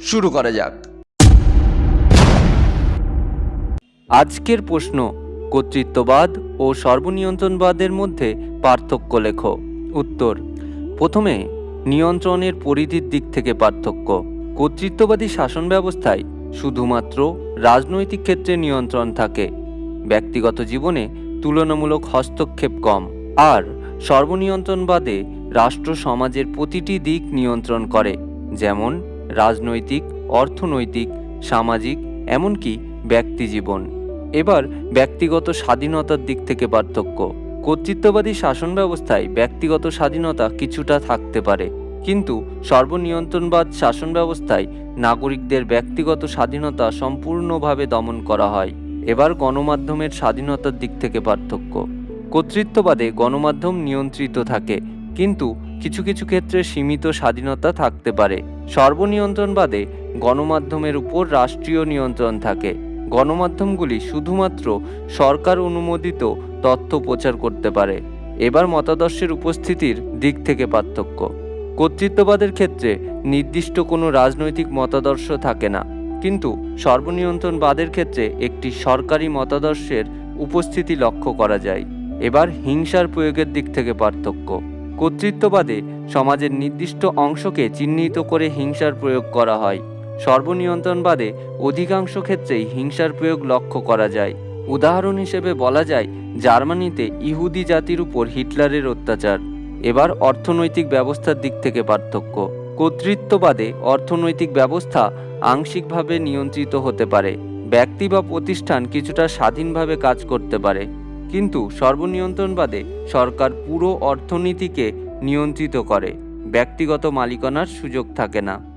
শুরু করা যাক। আজকের প্রশ্ন, কর্তৃত্ববাদ ও সর্বনিয়ন্ত্রণবাদের মধ্যে পার্থক্য লেখো। উত্তর, প্রথমে নিয়ন্ত্রণের পরিধির দিক থেকে পার্থক্য। কর্তৃত্ববাদী শাসন ব্যবস্থায় শুধুমাত্র রাজনৈতিক ক্ষেত্রে নিয়ন্ত্রণ থাকে। ব্যক্তিগত জীবনে তুলনামূলক হস্তক্ষেপ কম। আর সর্বনিয়ন্ত্রণবাদে রাষ্ট্র সমাজের প্রতিটি দিক নিয়ন্ত্রণ করে, যেমন রাজনৈতিক, অর্থনৈতিক, সামাজিক, এমনকি ব্যক্তিজীবন। এবার ব্যক্তিগত স্বাধীনতার দিক থেকে পার্থক্য। কর্তৃত্ববাদী শাসন ব্যবস্থায় ব্যক্তিগত স্বাধীনতা কিছুটা থাকতে পারে। কিন্তু সর্বনিয়ন্ত্রণবাদ শাসন ব্যবস্থায় নাগরিকদের ব্যক্তিগত স্বাধীনতা সম্পূর্ণভাবে দমন করা হয়। এবার গণমাধ্যমের স্বাধীনতার দিক থেকে পার্থক্য। কর্তৃত্ববাদে গণমাধ্যম নিয়ন্ত্রিত থাকে, কিন্তু কিছু কিছু ক্ষেত্রে সীমিত স্বাধীনতা থাকতে পারে। সর্বনিয়ন্ত্রণবাদে গণমাধ্যমের উপর রাষ্ট্রীয় নিয়ন্ত্রণ থাকে। গণমাধ্যমগুলি শুধুমাত্র সরকার অনুমোদিত তথ্য প্রচার করতে পারে। এবার মতাদর্শের উপস্থিতির দিক থেকে পার্থক্য। কর্তৃত্ববাদের ক্ষেত্রে নির্দিষ্ট কোনো রাজনৈতিক মতাদর্শ থাকে না। কিন্তু সর্বনিয়ন্ত্রণবাদের ক্ষেত্রে একটি সরকারি মতাদর্শের উপস্থিতি লক্ষ্য করা যায়। এবার হিংসার প্রয়োগের দিক থেকে পার্থক্য। কর্তৃত্ববাদে সমাজের নির্দিষ্ট অংশকে চিহ্নিত করে হিংসার প্রয়োগ করা হয়। সর্বনিয়ন্ত্রণবাদে অধিকাংশ ক্ষেত্রেই হিংসার প্রয়োগ লক্ষ্য করা যায়। উদাহরণ হিসেবে বলা যায়, জার্মানিতে ইহুদি জাতির উপর হিটলারের অত্যাচার। এবার অর্থনৈতিক ব্যবস্থার দিক থেকে পার্থক্য। কর্তৃত্ববাদে অর্থনৈতিক ব্যবস্থা আংশিকভাবে নিয়ন্ত্রিত হতে পারে। ব্যক্তি বা প্রতিষ্ঠান কিছুটা স্বাধীনভাবে কাজ করতে পারে। কিন্তু সর্বনিয়ন্ত্রণবাদে সরকার পুরো অর্থনীতিকে নিয়ন্ত্রিত করে। ব্যক্তিগত মালিকানার সুযোগ থাকে না।